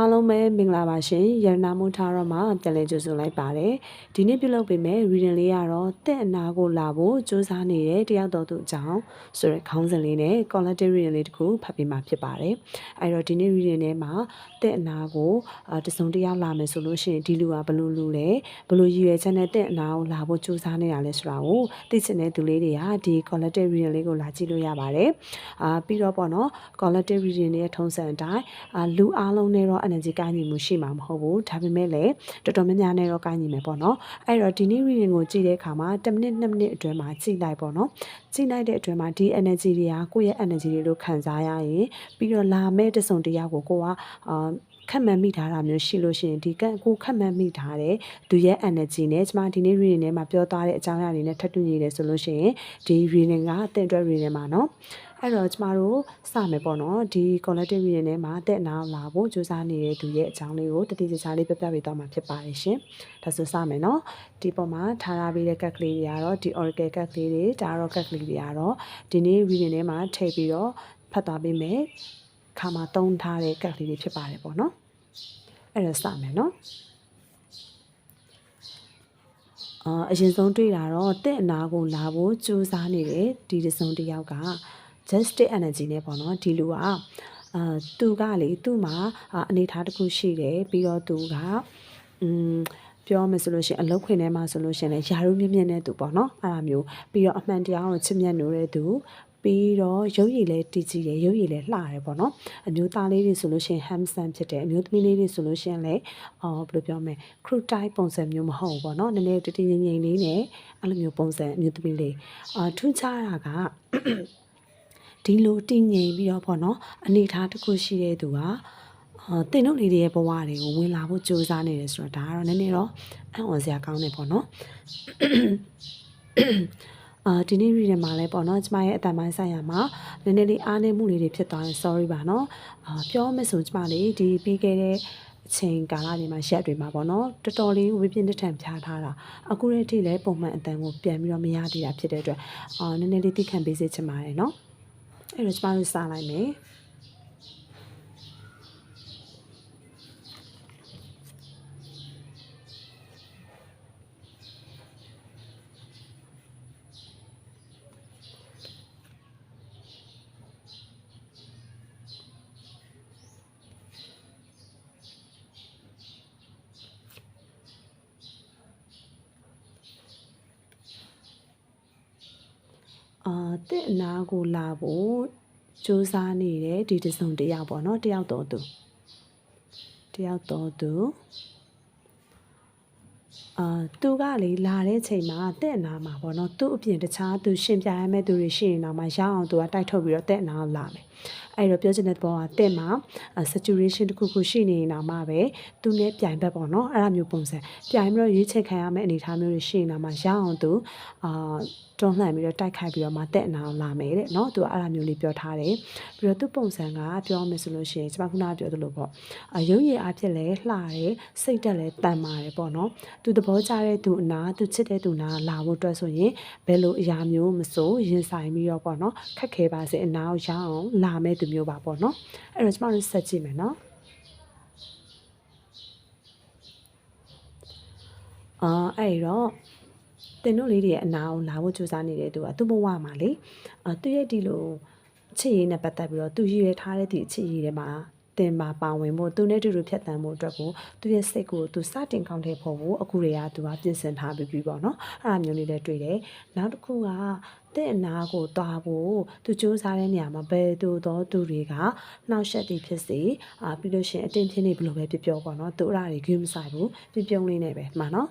အားလုံးပဲမင်္ဂလာပါရှင်ရတနာမွန်ထားတော့မှပြန်လည်ကြိုဆိုလိုက်ပါတယ်ဒီနေ့ပြုလုပ်ပေးမယ် reading လေးကတော့တဲ့အနာကိုလာဖို့စူးစမ်းနေတဲ့တယောက်တော်သူအကြောင်းဆိုတဲ့ခေါင်းစဉ်လေးနဲ့ collective reading လေးတစ်ခုဖတ်ပေးမှာဖြစ်ပါတယ်အဲ့တော့ဒီနေ့ reading ထဲမှာတဲ့အနာကိုအာတစုံတစ်ယောက်လာမယ်ဆိုလို့ရှိရင်ဒီလူကဘလို့လူလဲဘလို့ရည်ရွယ်ချက်နဲ့တဲ့အနာကိုလာဖို့စူးစမ်းနေတာလဲဆိုတာကိုသိချင်တဲ့သူလေးတွေကဒီ collective reading လေးကိုလာကြည့်လို့ရပါတယ်အာပြီးတော့ပေါ့နော် collective reading ရဲ့ထုံးစံအတိုင်းအာလူအားလုံးနဲ့တော့ energy ကိုင်းညီမှုရှိမှာမဟုတ်ဘူးဒါပေမဲ့လည်းတော်တော်များများနဲ့တော့ကိုင်းညီမယ်ပေါ့နော်အဲ့တော့ဒီနေ့ reading ကိုကြည့်တဲ့အခါမှာ10မိနစ်2မိနစ်အတွင်းမှာကြည့်လိုက်ပေါ့နော်ကြည့်လိုက်တဲ့အတွင်းမှာဒီ energy တွေကကိုယ့်ရဲ့ energy တွေလို့ခံစားရရင်ပြီးတော့လာမဲ့တစုံတရားကိုကိုကအာ ခက်မှန်မိထားတာမျိုးရှိလို့ရှိရင်ဒီကကိုခက်မှန်မိထားတဲ့သူရဲ့ energy နဲ့ကျမဒီနေ့ reading ထဲမှာပြောသွားတဲ့အကြောင်းအရာတွေနဲ့ထပ်တူညီတယ်ဆိုလို့ရှိရင်ဒီ reading ကအသင်အတွက် reading မှာနော်အဲ့တော့ကျမတို့စမယ်ပေါ့နော်ဒီ collective reading ထဲမှာတက်နာလာဖို့စူးစမ်းနေတဲ့သူရဲ့အကြောင်းလေးကိုတတိကျကျလေးပြပြပေးသွားမှာဖြစ်ပါတယ်ရှင်ဒါဆိုစမယ်နော်ဒီပေါ်မှာထားထားပေးတဲ့ကက်ကလေးတွေကတော့ဒီ oracle ကက်ကလေးတွေဒါတော့ကက်ကလေးတွေကတော့ဒီနေ့ reading ထဲမှာထည့်ပြီးတော့ဖတ်သွားပေးမယ် ခါမှာတုံးထားတဲ့ကက်ကလေးတွေဖြစ်ပါတယ်ပေါ့နော်အဲ့ဒါစမယ်နော်အာအရင်ဆုံးတွေ့တာတော့တဲ့အနာကိုလာဖို့ကြိုးစားနေတဲ့ဒီတစ်စုံတစ်ယောက်က justice energy နဲ့ပေါ့နော်ဒီလူကအာသူကလေသူ့မှာအာအနေထားတစ်ခုရှိတယ်ပြီးတော့သူကอืมပြောမယ်ဆိုလို့ရှိရင်အလုတ်ခွင်ထဲမှာဆိုလို့ရှိရင်လည်းယာရုမြင့်မြင့်တဲ့သူပေါ့နော်အဲ့လိုမျိုးပြီးတော့အမှန်တရားကိုချစ်မြတ်နိုးတဲ့သူ ပြီးတော့ရုပ်ရည်လည်းတည်ကြည်တယ်ရုပ်ရည်လည်းလှတယ်ပေါ့နော်အမျိုးသားလေးတွေဆိုလို့ရှိရင် handsome ဖြစ်တယ်အမျိုးသမီးလေးတွေဆိုလို့ရှိရင်လည်းအော်ဘယ်လိုပြောမလဲ crew type ပုံစံမျိုးမဟုတ်ဘူးပေါ့နော်နည်းနည်းတည်တည်ငြိမ်ငြိမ်လေးနဲ့အဲ့လိုမျိုးပုံစံအမျိုးသမီးလေးအာထူးခြားတာကဒီလိုတည်ငြိမ်ပြီးတော့ပေါ့နော်အနေထားတစ်ခုရှိတဲ့သူကအာတင်တို့လေးတွေရဲ့ဘဝတွေကိုဝင်လာဖို့ကြိုးစားနေတယ်ဆိုတော့ဒါကတော့နည်းနည်းတော့အံ့ဩစရာကောင်းတယ်ပေါ့နော် အာဒီနေ့ reading မှာလဲပေါ့နော်ကျမရဲ့အတန်ပိုင်းဆိုင်ရာမှာနည်းနည်းလေးအားနည်းမှုလေးတွေဖြစ်သွားရင် sorry ပါနော်အာပြောမယ်ဆိုကျမလေးဒီပြီးခဲ့တဲ့အချိန်ကာလတွေမှာရက်တွေမှာပေါ့နော်တော်တော်လေးဝိပြင်းတစ်ထန်ဖြားထားတာအခုတည်းထိလည်းပုံမှန်အတန်ကိုပြန်ပြီးတော့မရသေးတာဖြစ်တဲ့အတွက်အာနည်းနည်းလေးသိခံပေးစေချင်ပါတယ်နော်အဲ့တော့ကျမတို့စလိုက်မယ် အာတဲ့အနာကိုလာဖို့စူးစမ်းနေတဲ့ဒီတစ်စုံတစ်ယောက်ပေါ့နော်တယောက်တော်သူတယောက်တော်သူအာသူကလေလာတဲ့ချိန်မှာတဲ့အနာမှာပေါ့နော်သူ့အပြင်တခြားသူရှင်ပြရမယ့်သူတွေရှိရင်တော့မှရအောင်သူကတိုက်ထုတ်ပြီးတော့တဲ့အနာကိုလာမယ် အဲ့တော့ပြောချင်တဲ့ဘောကတဲ့မှာ saturation တစ်ခုခုရှိနေရင်တော့မှပဲသူနဲ့ပြိုင်ဘက်ပေါ့နော်အဲ့ဒါမျိုးပုံစံပြိုင်ပြီးတော့ရွေးချယ်ခံရမယ့်အနေအထားမျိုးတွေရှိရင်တော့မှရအောင်သူအာတွန်းလှန်ပြီးတော့တိုက်ခိုက်ပြီးတော့မှတဲ့နာအောင်လာမယ်တဲ့เนาะသူကအဲ့လိုမျိုးလေးပြောထားတယ်ပြီးတော့သူ့ပုံစံကပြောမယ်ဆိုလို့ရှိရင်ကျွန်မခုနကပြောသလိုပေါ့အရုပ်ရည်အဖြစ်လဲလှတယ်စိတ်တက်လဲတန်ပါတယ်ပေါ့เนาะသူသဘောကျတဲ့သူအနာသူချစ်တဲ့သူနာလာဖို့အတွက်ဆိုရင်ဘယ်လိုအရာမျိုးမဆိုရင်ဆိုင်ပြီးတော့ပေါ့เนาะခက်ခဲပါစေအနာကိုရအောင်လာမဲ့သူ လိုမျိုးပါပေါ့နော်အဲ့တော့ကျမတို့ဆက်ကြည့်မယ်နော်အာအဲ့တော့တင်တို့လေးတွေရဲ့အနာအောင်လာဖို့ကြိုးစားနေတဲ့သူကသူ့ဘဝမှာလေအသူရဲ့ဒီလိုချစ်ရည်နဲ့ပတ်သက်ပြီးတော့သူရည်ရထားတဲ့ဒီချစ်ရည်တွေမှာ တင်ပါပါဝင်ဖို့သူနဲ့တူတူဖြတ်တန်းဖို့အတွက်ကိုသူရဲ့စိတ်ကိုသူစတင်ကောင်းတဲ့ဖို့ကိုအခုတွေကသူကပြင်ဆင်ထားပြီးပြီပေါ့နော်အဲ့ဒါမျိုးလေးလည်းတွေ့တယ်နောက်တစ်ခုကတဲ့အနာကိုတွားဖို့သူစူးစမ်းတဲ့နေရာမှာဘယ်သူသောသူတွေကနှောက်ယှက်သည်ဖြစ်စေအာပြီးလို့ရှိရင်အတင်းဖြစ်နေဘလို့ပဲပြောပြောပေါ့နော်သူအဲ့ဒါတွေဂိမ်းမဆိုင်ဘူးပြပြုံးလေးနဲ့ပဲမှန်နော်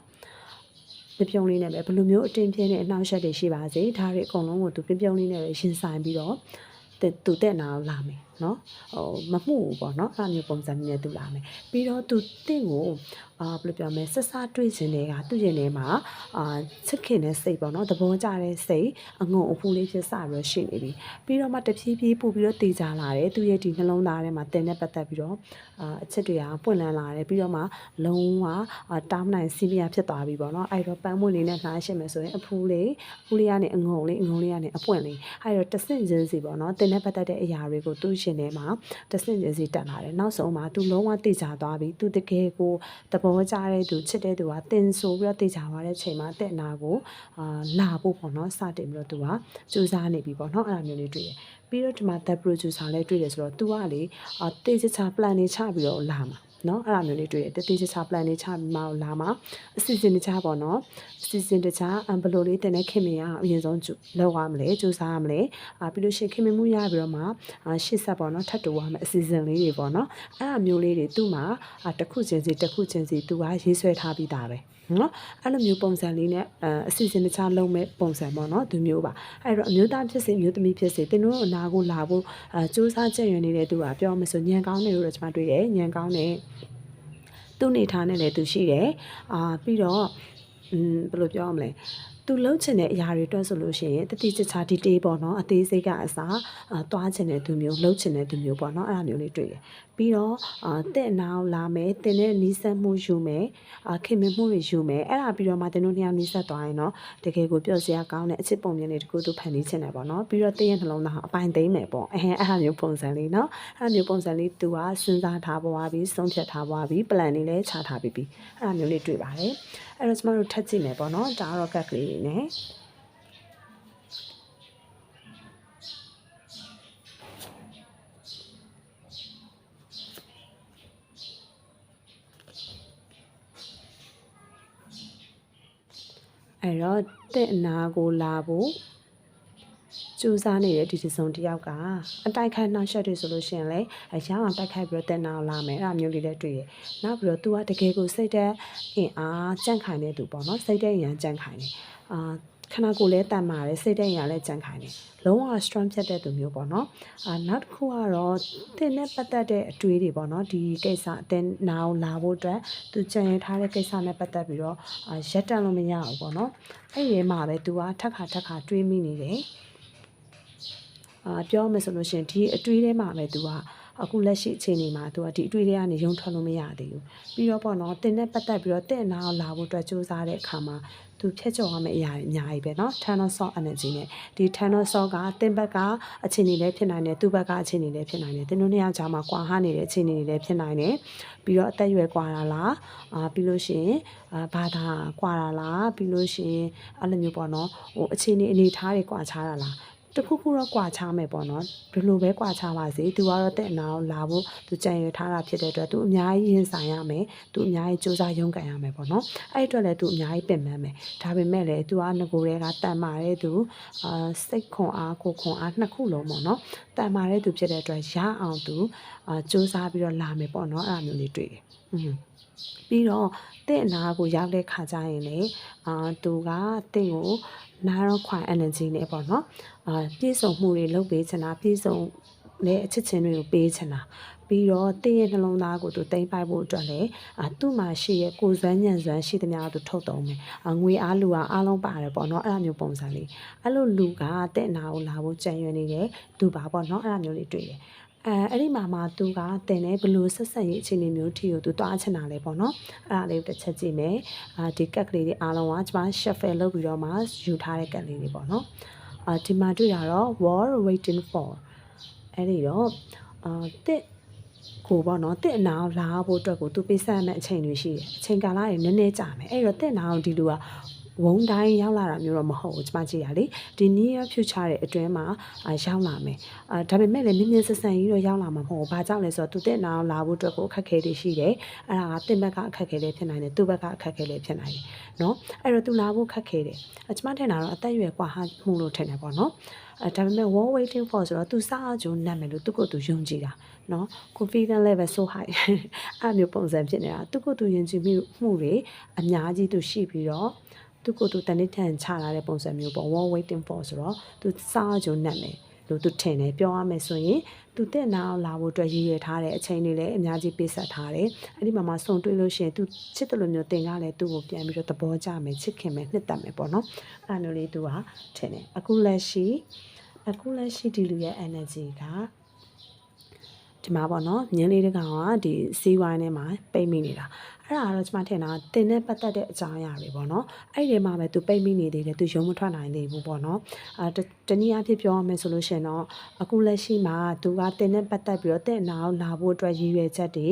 ပြပြုံးလေးနဲ့ပဲဘယ်လိုမျိုးအတင်းပြင်းတဲ့အနှောက်ယှက်တွေရှိပါစေဒါတွေအကုန်လုံးကိုသူပြပြုံးလေးနဲ့ပဲရင်ဆိုင်ပြီးတော့သူတက်နာအောင်လာမယ် နော်ဟိုမမှုဘူးပေါ့နော်အဲ့လိုမျိုးပုံစံမျိုးနဲ့သူလာမယ်ပြီးတော့သူတင့်ကိုအာဘယ်လိုပြောမလဲဆက်စားတွေ့ခြင်းတွေကသူ့ရင်ထဲမှာအာချစ်ခင်တဲ့စိတ်ပေါ့နော်သဘောကျတဲ့စိတ်အငုံအဖူးလေးဖြစ်စပြီးတော့ရှိနေပြီပြီးတော့မှတဖြည်းဖြည်းပို့ပြီးတော့တည်ကြလာတယ်သူရဲ့ဒီနှလုံးသားထဲမှာတင်တဲ့ပတ်သက်ပြီးတော့အာအချစ်တွေကပွင့်လန်းလာတယ်ပြီးတော့မှလုံးဝအာတားမနိုင်စီးပြဖြစ်သွားပြီပေါ့နော်အဲ့တော့ပန်းမွင့်လေးနဲ့နှားရှင်းမယ်ဆိုရင်အဖူးလေးအဖူးလေးကနေအငုံလေးအငုံလေးကနေအပွင့်လေးအဲ့တော့တဆင့်ချင်းစီပေါ့နော်တင်တဲ့ပတ်သက်တဲ့အရာတွေကိုသူ့ရှ relation ထဲမှာတဆင့်ချင်းစီတက်လာတယ်နောက်ဆုံးမှာသူလုံးဝတိကျသွားပြီသူတကယ်ကိုသဘောကျတဲ့သူချစ်တဲ့သူကတင်ဆိုပြီးတော့တိကျသွားတဲ့အချိန်မှာတက်နာကိုအာလာဖို့ပေါ့နော်စတင်ပြီးတော့သူကစူးစမ်းနေပြီပေါ့နော်အဲ့လိုမျိုးလေးတွေ့တယ်ပြီးတော့ဒီမှာ the producer လည်းတွေ့တယ်ဆိုတော့ तू ကလေတေးချာ plan နေချပြီးတော့လာမှာ နော်အဲ့လိုမျိုးလေးတွေ့တယ်တေးချချ plan နေချပြီးမှလာမှာအစီအစဉ်တခြားပေါ့နော်အစီအစဉ်တခြားဘယ်လိုလေးတင်တဲ့ခင်မင်ကအရင်ဆုံးလောက်ရမလဲစူးစမ်းရမလဲအာပြီးလို့ရှိရင်ခင်မင်မှုရပြီးတော့မှအာရှစ်ဆက်ပေါ့နော်ထပ်တူရမယ်အစီအစဉ်လေးတွေပေါ့နော်အဲ့အမျိုးလေးတွေသူ့မှာတစ်ခုချင်းစီတစ်ခုချင်းစီသူကရေးဆွဲထားပြီးသားပဲနော်အဲ့လိုမျိုးပုံစံလေးနဲ့အအစီအစဉ်တခြားလုံးမဲ့ပုံစံပေါ့နော်သူမျိုးပါအဲ့တော့အမျိုးသားဖြစ်စေအမျိုးသမီးဖြစ်စေတင်တို့အနာကိုလာဖို့အဲစူးစမ်းကြံ့ရွယ်နေတဲ့သူကပြောမှဆိုညံကောင်းတယ်လို့တော့ကျွန်မတွေ့တယ်ညံကောင်းတယ် သူ့နေထားနဲ့လည်းသူရှိတယ်အာပြီးတော့อืมဘယ်လိုပြောရမလဲသူလှုပ်ချင်တဲ့အရာတွေအတွက်ဆိုလို့ရှိရင်တတိချချာဒီတေးပေါ့နော်အသေးစိတ်ကအစားအာသွားချင်တဲ့သူမျိုးလှုပ်ချင်တဲ့သူမျိုးပေါ့နော်အဲ့လိုမျိုးလေးတွေ့တယ် ပြီးတော့အာတဲ့နောက်လာမယ်တင်တဲ့နီးစပ်မှုယူမယ်အာခင်မင်မှုတွေယူမယ်အဲ့ဒါပြီးတော့မှတင်တို့နှစ်ယောက်နီးစပ်သွားရင်တော့တကယ်ကိုပြောစရာကောင်းတဲ့အချစ်ပုံမြင်တွေတကူသူဖန်တီးချင်တယ်ပေါ့နော်ပြီးတော့တင်းရဲ့နှလုံးသားအပိုင်သိမ့်မယ်ပေါ့အဲအဲ့လိုမျိုးပုံစံလေးနော်အဲ့လိုမျိုးပုံစံလေးသူကစဉ်းစားထားပွားပြီးဆုံးဖြတ်ထားပွားပြီး plan လေးလည်းချထားပြီးပြီအဲ့လိုမျိုးလေးတွေ့ပါတယ်အဲ့တော့ကျမတို့ထပ်ကြည့်မယ်ပေါ့နော်ဒါကတော့ကက်ကလေးတွေနဲ့ အဲ့တော့တဲ့အနာကိုလာဖို့စူးစမ်းနေတဲ့ဒီဒီစုံတယောက်ကအတိုက်ခိုက်နှောက်ရှက်တွေဆိုလို့ရှိရင်လေအရောင်းအောင်တိုက်ခိုက်ပြီးတော့တက်နာအောင်လာမယ်အဲ့ဒါမျိုးလေးလည်းတွေ့ရ။နောက်ပြီးတော့ तू ကတကယ်ကိုစိတ်တဲ့အင်အားကြန့်ခိုင်တဲ့သူပေါ့နော်စိတ်တဲ့အင်အားကြန့်ခိုင်တယ်။အာ ခန္ဓာကိုယ်လည်းတန်ပါတယ်စိတ်တက်ရလည်းကြံခိုင်းတယ်လုံးဝ strong ဖြစ်တဲ့သူမျိုးပေါ့နော်အာနောက်တစ်ခုကတော့တင်နဲ့ပတ်သက်တဲ့အတွေးတွေပေါ့နော်ဒီကိစ္စအတင်းနာအောင်လာဖို့အတွက်သူကြံရထားတဲ့ကိစ္စနဲ့ပတ်သက်ပြီးတော့ရက်တန်လို့မရဘူးပေါ့နော်အဲ့ဒီမှာပဲသူကထက်ခါထက်ခါတွေးမိနေတယ်အာပြောမယ်ဆိုလို့ရှင်ဒီအတွေးထဲမှာပဲသူကအခုလက်ရှိအခြေအနေမှာသူကဒီအတွေ့အကြုံကနေရုံထွက်လို့မရသေးဘူးပြီးတော့ပေါ့နော်တင်နဲ့ပတ်သက်ပြီးတော့တင့်နာလာဖို့အတွက်စူးစမ်းတဲ့အခါမှာ သူဖြတ်ကျော်ရမယ့်အရာတွေအများကြီးပဲเนาะ Tunnel Salt Energy နဲ့ဒီ Tunnel Salt ကတင်ဘက်ကအခြေအနေလည်းဖြစ်နိုင်တယ်သူ့ဘက်ကအခြေအနေလည်းဖြစ်နိုင်တယ်တင်တို့နှစ်ယောက်ကြားမှာကွာဟနေတဲ့အခြေအနေတွေလည်းဖြစ်နိုင်တယ်ပြီးတော့အသက်အရွယ်ကွာတာလားအာပြီးလို့ရှိရင်အာဘာသာကွာတာလားပြီးလို့ရှိရင်အဲ့လိုမျိုးပေါ့နော်ဟိုအခြေအနေအနေထားတွေကွာခြားတာလား တခုခုတော့ကွာခြားမယ်ပေါ့နော်ဒီလိုပဲကွာခြားပါစေသူကတော့တဲ့နာကိုလာဖို့သူကြံရထားတာဖြစ်တဲ့အတွက်သူအများကြီးရင်ဆိုင်ရမယ်သူအများကြီးစူးစမ်းရုန်းကန်ရမယ်ပေါ့နော်အဲ့အတွက်လည်းသူအများကြီးပင်ပန်းမယ်ဒါပေမဲ့လည်းသူကငကိုတွေကတန်မာတဲ့သူအာစိတ်ခွန်အားကိုခွန်အားနှစ်ခုလုံးပေါ့နော်တန်မာတဲ့သူဖြစ်တဲ့အတွက်ရအောင်သူအာစူးစမ်းပြီးတော့လာမယ်ပေါ့နော်အဲ့လိုမျိုးလေးတွေ့တယ်อืมပြီးတော့တင့်အနာကိုရောက်တဲ့ခါကျရင်လေအာသူကတင့်ကိုနာတော့ခွိုင် energy နဲ့ပေါ့နော် အာပြည့်စုံမှုတွေလုပ်ပေးချင်တာပြည့်စုံတဲ့အချစ်ချင်းတွေကိုပေးချင်တာပြီးတော့တင့်ရဲ့နှလုံးသားကိုသူတိမ့်ပိုက်ဖို့အတွက်လည်းအာသူ့မှာရှိရဲ့ကိုယ်စွမ်းညံစွမ်းရှိသမျှသူထုတ်သုံးမယ်အငွေအားလူအားအားလုံးပါတယ်ပေါ့နော်အဲ့လိုမျိုးပုံစံလေးအဲ့လိုလူကတဲ့နာကိုလာဖို့ကြံရွယ်နေတယ်သူပါပေါ့နော်အဲ့လိုမျိုးလေးတွေ့တယ်အဲအဲ့ဒီမှာမှသူကတင်နေဘလို့ဆက်ဆက်ရေးအခြေအနေမျိုးထီကိုသူတွားချင်တာလေပေါ့နော်အဲ့ဒါလေးကိုတစ်ချက်ကြည့်မယ်အာဒီကက်ကလေးတွေအားလုံးကကျွန်မ shuffle လုပ်ပြီးတော့မှယူထားတဲ့ကက်လေးတွေပေါ့နော် အာဒီမှာတွေ့ရတော့ war waiting for အဲ့ဒီတော့အာတစ်ကိုပေါ့နော်တစ်အနာကိုလာဖို့အတွက်ကိုသူပေးဆက်မဲ့အချိန်တွေရှိတယ်အချိန်ကာလတွေနည်းနည်းကြာမယ်အဲ့တော့တစ်အနာကိုဒီလူက ဝုံတိုင်းရောက်လာတာမျိုးတော့မဟုတ်ဘူးကျမကြည့်ရလေဒီ near future ရဲ့အတွင်းမှာအာရောက်လာမယ်အာဒါပေမဲ့လည်းမြင်းမြင်းဆက်ဆန်ကြီးတော့ရောက်လာမှာမဟုတ်ဘူးဘာကြောင့်လဲဆိုတော့သူတဲ့နာအောင်လာဖို့အတွက်ကိုအခက်အခဲတွေရှိတယ်အဲ့ဒါကတင်ဘက်ကအခက်အခဲလေးဖြစ်နိုင်တယ်သူ့ဘက်ကအခက်အခဲလေးဖြစ်နိုင်တယ်เนาะအဲ့တော့သူလာဖို့ခက်ခဲတယ်အကျမထင်တာတော့အသက်အရွယ်กว่าဟာမှုလို့ထင်တယ်ပေါ့နော်အဲဒါပေမဲ့ war waiting for ဆိုတော့သူစားအကျိုးနတ်မယ်လို့သူကသူယုံကြည်တာเนาะ confidence level so high အဲ့မျိုးပုံစံဖြစ်နေတာသူကသူယုံကြည်မှုမှုတွေအများကြီးသူရှိပြီးတော့ သူကိုယ်သူတနေ့ထန်ချလာတဲ့ပုံစံမျိုးပေါ့ war waiting for ဆိုတော့သူစားအကျိုးနတ်မယ်လို့သူထင်တယ်ပြောရမယ်ဆိုရင်သူတက်နာအောင်လာဖို့အတွက်ရည်ရွယ်ထားတဲ့အချိန်တွေလည်းအများကြီးပေးဆက်ထားတယ်အဲ့ဒီမှာမှစုံတွေ့လို့ရှိရင်သူချစ်တယ်လို့မျိုးတင်ကားလည်းသူ့ကိုပြန်ပြီးတော့သဘောကျမယ်ချစ်ခင်မယ်နှစ်သက်မယ်ပေါ့နော်အဲ့လိုလေးသူကထင်တယ်အခုလက်ရှိအခုလက်ရှိဒီလူရဲ့ energy ကဒီမှာပေါ့နော်မြင်းလေးတကောင်ကဒီစီးဝိုင်းထဲမှာပိတ်မိနေတာ အဲ့ဒါကတော့ကျမထင်တာတင်နဲ့ပတ်သက်တဲ့အကြောင်းအရာတွေပေါ့နော်အဲ့ဒီထဲမှာပဲသူပိတ်မိနေသေးတယ်သူရုံမထွက်နိုင်သေးဘူးပေါ့နော်အာတတနည်းအားဖြင့်ပြောရမယ်ဆိုလို့ရှိရင်တော့အခုလက်ရှိမှာသူကတင်နဲ့ပတ်သက်ပြီးတော့တဲ့နာအောင်လာဖို့အတွက်ရည်ရွယ်ချက်တွေ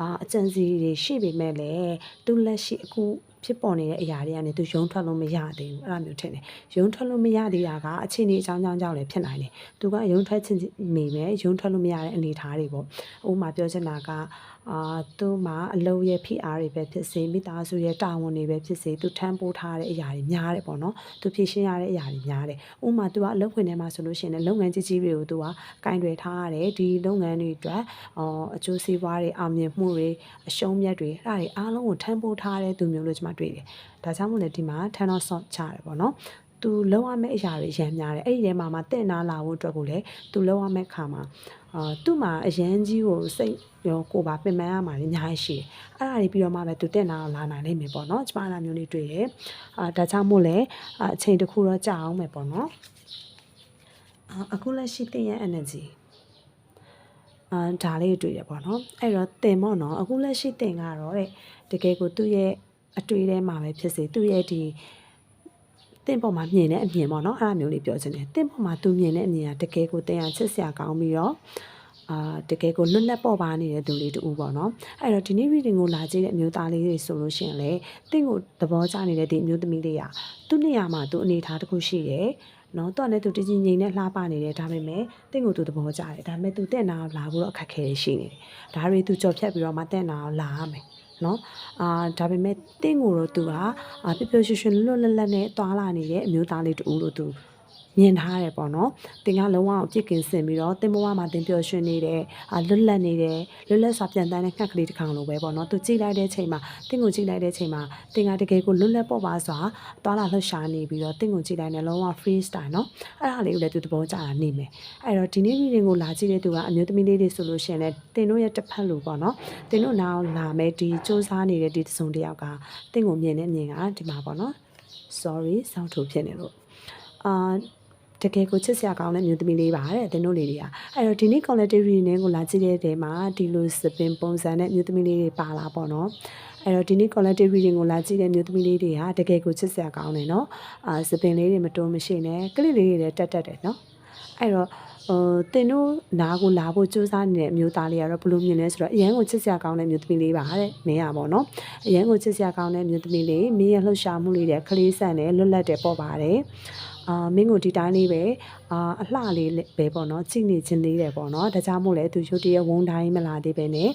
အာအကြံစီတွေရှိပေမဲ့လည်းသူလက်ရှိအခုဖြစ်ပေါ်နေတဲ့အရာတွေကနေသူရုံထွက်လို့မရသေးဘူးအဲ့လိုမျိုးထင်တယ်ရုံထွက်လို့မရသေးတာကအချိန်ကြီးအကြောင်းကြောင့်ကြောင့်လည်းဖြစ်နိုင်တယ်သူကရုံထွက်ချင်းမိမယ်ရုံထွက်လို့မရတဲ့အနေအထားတွေပေါ့ဥပမာပြောချင်တာက အာသူမှအလုပ်ရဲ့ PR တွေပဲဖြစ်စေမိသားစုရဲ့တာဝန်တွေပဲဖြစ်စေသူထမ်းပိုးထားတဲ့အရာတွေများတယ်ပေါ့နော်သူဖြည့်ရှင်းရတဲ့အရာတွေများတယ်ဥပမာသူကအလုပ်ခွင်ထဲမှာဆိုလို့ရှိရင်လည်းလုပ်ငန်းကြီးကြီးတွေကိုသူကကင်တွယ်ထားရတယ်ဒီလုပ်ငန်းတွေအတွက်အော်အကျိုးစီးပွားတွေအောင်မြင်မှုတွေအရှုံးမြတ်တွေအဲ့ဒါတွေအားလုံးကိုထမ်းပိုးထားတဲ့သူမျိုးလို့ကျွန်မတွေ့တယ်ဒါကြောင့်မို့လဲဒီမှာ turn on soft ချတယ်ပေါ့နော်သူလောက်ရမယ့်အရာတွေရမ်းများတယ်အဲ့ဒီထဲမှာမှတင့်နာလာဖို့အတွက်ကိုလည်းသူလောက်ရမယ့်ခါမှာ အာသူ့မှာအရန်ကြီးကိုစိတ်ရောကိုပါပင်ပန်းရမှာလည်းအများကြီးရှိတယ်အဲ့ဒါတွေပြီးတော့မှပဲသူတင့်နာလာနိုင်နိုင်မယ်ပေါ့နော်ကျမအဲ့ဒါမျိုးလေးတွေ့တယ်အာဒါကြောင့်မို့လဲအချိန်တစ်ခုတော့ကြာအောင်မယ်ပေါ့နော်အာအခုလက်ရှိတင်ရဲ့ energy အာဒါလေးတွေ့ရပေါ့နော်အဲ့တော့တင်ပေါ့နော်အခုလက်ရှိတင်ကတော့တဲ့တကယ်ကိုသူ့ရဲ့အတွေ့ထဲမှာပဲဖြစ်စေသူ့ရဲ့ဒီ တင့်ပေါ်မှာမြင်တဲ့အမြင်ပေါ့နော်အဲ့ဒါမျိုးလေးပြောချင်တယ်တင့်ပေါ်မှာသူမြင်တဲ့အမြင်ကတကယ်ကိုတင်ရချစ်စရာကောင်းပြီးတော့အာတကယ်ကိုလွတ်လပ်ပေါ်ပါနေတဲ့သူလေးတူပေါ့နော်အဲ့တော့ဒီနေ့ reading ကိုလာကြည့်တဲ့အမျိုးသားလေးတွေဆိုလို့ရှိရင်လေတင့်ကိုသဘောကျနေတဲ့ဒီအမျိုးသမီးလေးကသူ့နေရာမှာသူအနေထားတစ်ခုရှိတယ်နော်တော့လည်းသူတည်ကြည်ငြိမ်နဲ့လှပနေတယ်ဒါပေမဲ့တင့်ကိုသူသဘောကျတယ်ဒါပေမဲ့သူတက်နာလာဖို့တော့အခက်အခဲရှိနေတယ်ဒါတွေသူကြော်ဖြတ်ပြီးတော့မှတက်နာလာရမယ် နော်အာဒါပေမဲ့တင့်ကိုတော့သူကအာပျော်ပျော်ရွှင်ရွှင်လွတ်လွတ်လပ်လပ်နဲ့တွာလာနေတဲ့အမျိုးသားလေးတူလို့သူ မြင်ထားတယ်ပေါ့နော်တင်ကလုံးဝအပြစ်ကင်းစင်ပြီးတော့တင်ဘဝမှာတင်ပျော်ရွှင်နေတယ်အာလွတ်လပ်နေတယ်လွတ်လပ်စွာပြန်တန်းတဲ့ငှက်ကလေးတစ်ကောင်လိုပဲပေါ့နော်သူကြည့်လိုက်တဲ့ချိန်မှာတင်ကိုကြည့်လိုက်တဲ့ချိန်မှာတင်ကတကယ်ကိုလွတ်လပ်ပေါ့ပါစွာတွာလာလှုပ်ရှားနေပြီးတော့တင်ကိုကြည့်လိုက်တဲ့လုံးဝ free style နော်အဲ့ဒါလေးကိုလည်းသူသဘောကျတာနေမယ်အဲ့တော့ဒီနေ့ reading ကိုလာကြည့်တဲ့သူကအမျိုးသမီးလေးတွေဆိုလို့ရှိရင်လည်းတင်တို့ရဲ့တစ်ဖက်လိုပေါ့နော်တင်တို့နောက်လာမဲ့ဒီစူးစမ်းနေတဲ့ဒီတစုံတစ်ယောက်ကတင်ကိုမြင်တဲ့အမြင်ကဒီမှာပေါ့နော် sorry စောင့်ထုတ်ဖြစ်နေလို့အာ တကယ်ကိုချစ်စရာကောင်းတဲ့မျိုးသမီးလေးပါတဲ့တင်တို့လေးတွေကအဲ့တော့ဒီနေ့ collective reading ကိုလာကြည့်တဲ့တဲမှာဒီလိုစပင်ပုံစံနဲ့မျိုးသမီးလေးတွေပါလာပေါ့နော်အဲ့တော့ဒီနေ့ collective reading ကိုလာကြည့်တဲ့မျိုးသမီးလေးတွေကတကယ်ကိုချစ်စရာကောင်းတယ်နော်အာစပင်လေးတွေမတုံးမရှိနဲ့ကလေးလေးတွေလည်းတက်တက်တယ်နော်အဲ့တော့ဟိုတင်တို့နားကိုလာဖို့စူးစမ်းနေတဲ့အမျိုးသားလေးကတော့ဘလို့မြင်လဲဆိုတော့အရန်ကိုချစ်စရာကောင်းတဲ့မျိုးသမီးလေးပါတဲ့မင်းရပါတော့အရန်ကိုချစ်စရာကောင်းတဲ့မျိုးသမီးလေးမင်းရဲ့လှုပ်ရှားမှုလေးတွေကလေးဆန်တယ်လွတ်လပ်တယ်ပေါ့ပါတယ်အာမင်းကိုဒီတိုင်းလေးပဲအာအလှလေးပဲပေါ့နော်ကြည့်နေခြင်းသေးတယ်ပေါ့နော်ဒါကြောင့်မို့လဲသူရုတ်တရက်ဝုန်းတိုင်းမလာသေးပဲနဲ့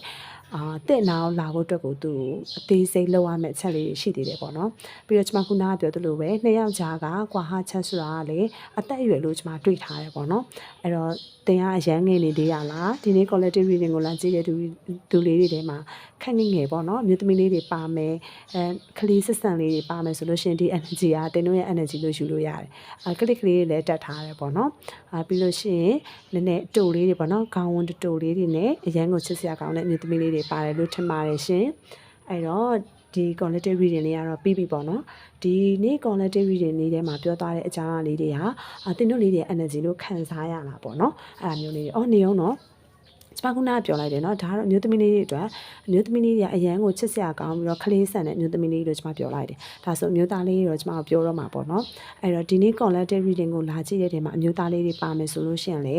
အာတဲ့နာအောင်လာဖို့အတွက်ကိုသူအသေးစိတ်လောက်ရမယ့်အချက်လေးရှိသေးတယ်ပေါ့နော်ပြီးတော့ကျွန်မခုနကပြောသလိုပဲနှစ်ယောက်ကြားကကွာဟချက်ဆိုတာကလေအသက်အရွယ်လို့ကျွန်မတွေ့ထားတယ်ပေါ့နော်အဲ့တော့တင်ကအရန်ငယ်နေသေးရလားဒီနေ့ collective reading ကိုလာကြည့်တဲ့သူသူလေးတွေထဲမှာ ခက်ငယ်ငယ်ပေါ့နော်မြို့သမီးလေးတွေပါမယ်အဲကလေးစစ်ဆန်လေးတွေပါမယ်ဆိုလို့ရှိရင်ဒီ energy ကတင်တို့ရဲ့ energy လို့ယူလို့ရတယ်အဲကလစ်ကလေးတွေလည်းတက်ထားတယ်ပေါ့နော်အာပြီးလို့ရှိရင်နည်းနည်းတူလေးတွေပေါ့နော်ခေါင်းဝန်းတူလေးတွေနဲ့အရန်ကိုချစ်စရာကောင်းတဲ့မြို့သမီးလေးတွေပါတယ်လို့ထင်ပါတယ်ရှင်အဲ့တော့ဒီ collective reading လေးကတော့ပြီးပြီပေါ့နော်ဒီနေ့ collective reading လေးထဲမှာပြောသွားတဲ့အကြောင်းအရာလေးတွေဟာအတင်တို့လေးတွေ energy လို့ခံစားရတာပေါ့နော်အဲ့ဒါမျိုးလေးတွေအော်နေအောင်နော် စပါကုနာပြောလိုက်တယ်เนาะဒါကတော့အမျိုးသမီးလေးတွေအတွက်အမျိုးသမီးလေးတွေအရန်ကိုချစ်စရာကောင်းပြီးတော့ခလေးဆန်တဲ့အမျိုးသမီးလေးလို့ကျွန်မပြောလိုက်တယ်ဒါဆိုအမျိုးသားလေးတွေတော့ကျွန်မပြောတော့မှာပေါ့เนาะအဲ့တော့ဒီနေ့ collective reading ကိုလာကြည့်တဲ့နေရာမှာအမျိုးသားလေးတွေပါမယ်ဆိုလို့ရှိရင်လေ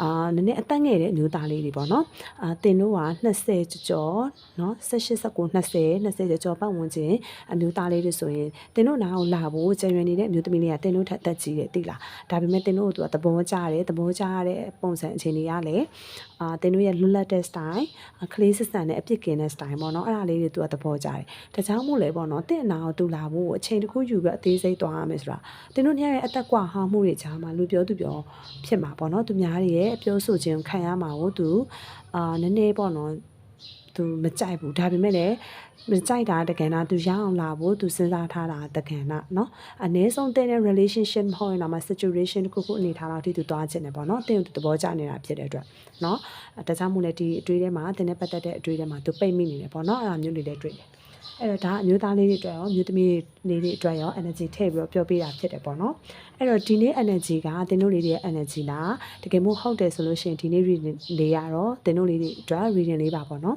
အာနည်းနည်းအသက်ငယ်တဲ့အမျိုးသားလေးတွေပေါ့เนาะအာတင်တို့က20ကျော်เนาะ18 19 20 20ကျော်ပတ်ဝန်းကျင်အမျိုးသားလေးတွေဆိုရင်တင်တို့နားကိုလာဖို့ကြံရွယ်နေတဲ့အမျိုးသမီးလေးကတင်တို့ထက်တက်ကြီးတယ်သိလားဒါပေမဲ့တင်တို့ကသူကသဘောကျတယ်သဘောကျရတဲ့ပုံစံအခြေအနေကလည်းအာတင် တို့ရဲ့လွတ်လပ်တဲ့ style ကလေးစစ်ဆန်တဲ့အပြစ်ကင်းတဲ့ style ပေါ့နော်အဲ့ဒါလေးတွေသူကသဘောကျတယ်ဒါကြောင့်မို့လဲပေါ့နော်တင့်အနာကိုသူလာဖို့အချိန်တစ်ခုယူပြီးအသေးစိတ်သွားရမယ်ဆိုတာတင်တို့ညရဲ့အသက်ကွာဟမှုတွေကြားမှာလူပြောသူပြောဖြစ်မှာပေါ့နော်သူများတွေရဲ့အပြောဆိုခြင်းခံရမှာကိုသူအာနည်းနည်းပေါ့နော် သူမကြိုက်ဘူးဒါပေမဲ့လည်းမကြိုက်တာတကယ်တော့သူရအောင်လာဖို့သူစဉ်းစားထားတာတကယ်တော့เนาะအနည်းဆုံးတဲ့ relationship မဟုတ်ရင်တော့ situation တစ်ခုခုအနေထားတော့ဒီသူသွားခြင်းတယ်ပေါ့เนาะတင်းသူသဘောကျနေတာဖြစ်တဲ့အတွက်เนาะဒါကြောင့်မို့လဲဒီအတွေ့ထဲမှာတင်းနဲ့ပတ်သက်တဲ့အတွေ့ထဲမှာသူပိတ်မိနေတယ်ပေါ့เนาะအဲ့ဒါမျိုးလေးတွေတွေ့တယ် အဲ့တော့ဒါအမျိုးသားလေးတွေအတွက်ရောမျိုးသမီးလေးတွေအတွက်ရော energy ထည့်ပြီးတော့ပြောပေးတာဖြစ်တယ်ပေါ့နော်အဲ့တော့ဒီနေ့ energy ကတင်တို့လေးတွေရဲ့ energy လားတကယ်မို့ဟုတ်တယ်ဆိုလို့ရှိရင်ဒီနေ့ reading လေးရတော့တင်တို့လေးတွေအတွက် reading လေးပါပေါ့နော်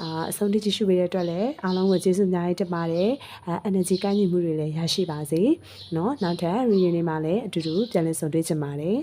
အာအဆုံးထိကြည့်ရှုပေးတဲ့အတွက်လည်းအားလုံးကိုကျေးဇူးအများကြီးတင်ပါတယ်အဲ energy ကန့်ညီမှုတွေလည်းရရှိပါစေเนาะနောက်ထပ် reunion တွေမှာလည်းအတူတူပြန်လည်ဆုံတွေ့ကြပါတယ်